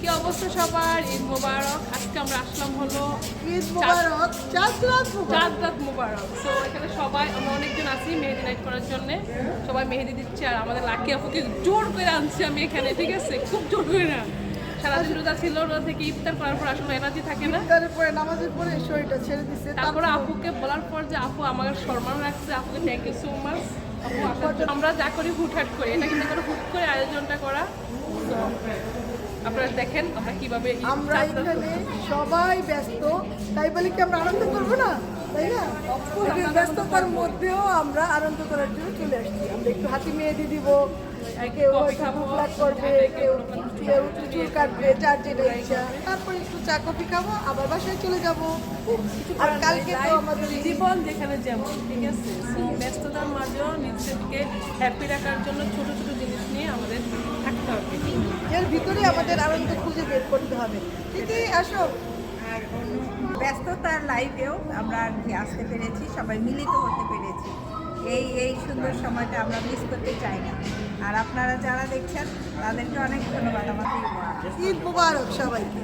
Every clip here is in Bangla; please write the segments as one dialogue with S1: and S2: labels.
S1: কি অবস্থা সবার? ঈদ মোবারক। আজকে আমরা আসলাম হলো
S2: ঈদ মুবারক চাঁদ রাত
S1: চাঁদ রাত মোবারক। তো এখানে সবাই আমরা অনেকজন আছি মেহেদি নাইট করার জন্য। সবাই মেহেদি দিচ্ছে আর আমাদের লাকি আপুকে জোর করে আনছি আমি এখানে ঠিক আছে? খুব জোর করে। না সারাদিন রোজা ছিল রোজা থেকে ইফতার করার পর আসলে এনার্জি থাকে না।
S2: ইফতারের পরে নামাজের পরে শরীরটা ছেড়ে দিচ্ছে
S1: তারপরে আপুকে বলার পর যে আপু আমাকে সম্মান রাখছে আপুকে থ্যাংক ইউ সো মাচ আপু আমরা যা করি হুটহাট করি এটা কিন্তু কোনো হুট করে আয়োজনটা করা। আপনারা দেখেন আমরা কীভাবে
S2: আমরা এখানে সবাই ব্যস্ত তাই বলে কি আমরা আনন্দ করব না? তাই না? ব্যস্ততার মধ্যেও আমরা আনন্দ করার জন্য চলে আসছি। আমরা একটু হাতি মেহেদি দিব কেউ বুকলাট করবে কেউ কেউ চুল কাটবে যার যেটা ইচ্ছা। তারপরে একটু চা কফি খাব আবার বাসায় চলে যাব। আর কালকে তো আমাদের
S1: জীবন যেখানে যেমন ঠিক আছে? ব্যস্ততার মাঝেও নিজেদেরকে হ্যাপি রাখার জন্য ছোট ছোট
S2: ভিতরে আমাদের আনন্দ খুঁজে বের করতে হবে। ঠিকই আসো।
S3: ব্যস্ততার লাইফেও আমরা আর কি আসতে পেরেছি সবাই মিলিত হতে পেরেছি। এই এই সুন্দর সময়টা আমরা মিস করতে চাই না। আর আপনারা যারা দেখছেন তাদেরকে অনেক ধন্যবাদ আমাদের।
S2: ঈদ মুবারক সবাইকে।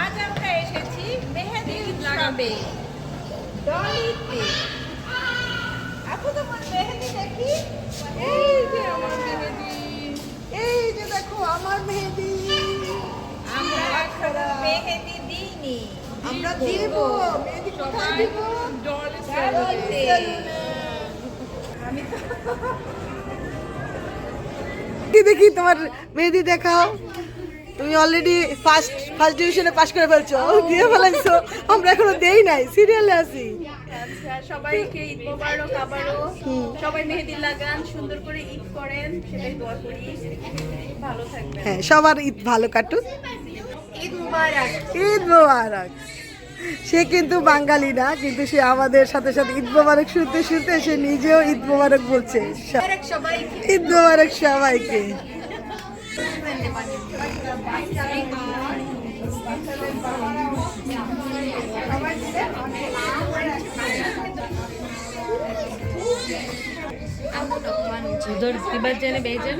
S3: আজ আমরা এসেছি মেহেদি লাগাবে ডলিতে আপু তোমার মেহেদি দেখি
S2: এই যে আমার মেহেদি এই যে দেখো আমার মেহেদি।
S3: আমরা এখনও মেহেদি দিইনি।
S2: আমরা দিব। মেহেদি কোথায় দিব?
S1: ডলি
S3: ডলিতে। আমি তো
S2: কি দেখি তোমার মেহেদি দেখাও। তুমি অলরেডি ফার্স্ট ফার্স্ট ডিভিশনে পাশ করে ফেলছো। দিয়ে ফেলাইছো। আমরা এখনও দেই নাই। সিরিয়ালে আছি।
S4: সবাইকে ঈদ মোবারক আবারও। সবাই মেহেদি লাগান সুন্দর করে ঈদ করেন সেটাই দোয়া করি। ভালো থাকবেন।
S2: হ্যাঁ সবার ঈদ ভালো কাটুক।
S4: ঈদ মুবারক।
S2: ঈদ মোবারক। সে কিন্তু বাঙালি না কিন্তু সে আমাদের সাথে সাথে ঈদ মোবারক শুনতে শুনতে সে নিজেও ঈদ মোবারক বলছে। ঈদ মোবারক সবাইকে।
S1: ઉધર કી બાત જને
S3: બેજન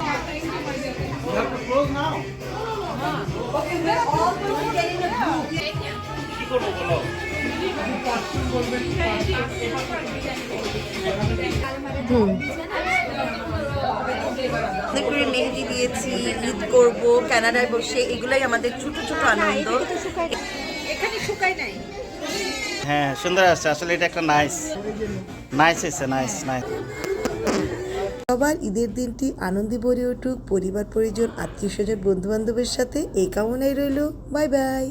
S3: হুম মেহেদি দিয়েছি ঈদ করব কানাডায় বসে এগুলাই আমাদের ছোট ছোট আনন্দ।
S4: এখানে শুকাই নাই?
S5: হ্যাঁ সুন্দর আছে আসলে এটা একটা নাইস নাইস এসে নাইস নাইস
S2: সবার ঈদের দিনটি আনন্দে ভরে উঠুক পরিবার পরিজন আত্মীয় স্বজন বন্ধু বান্ধবের সাথে এই কামনাই রইল। Bye bye.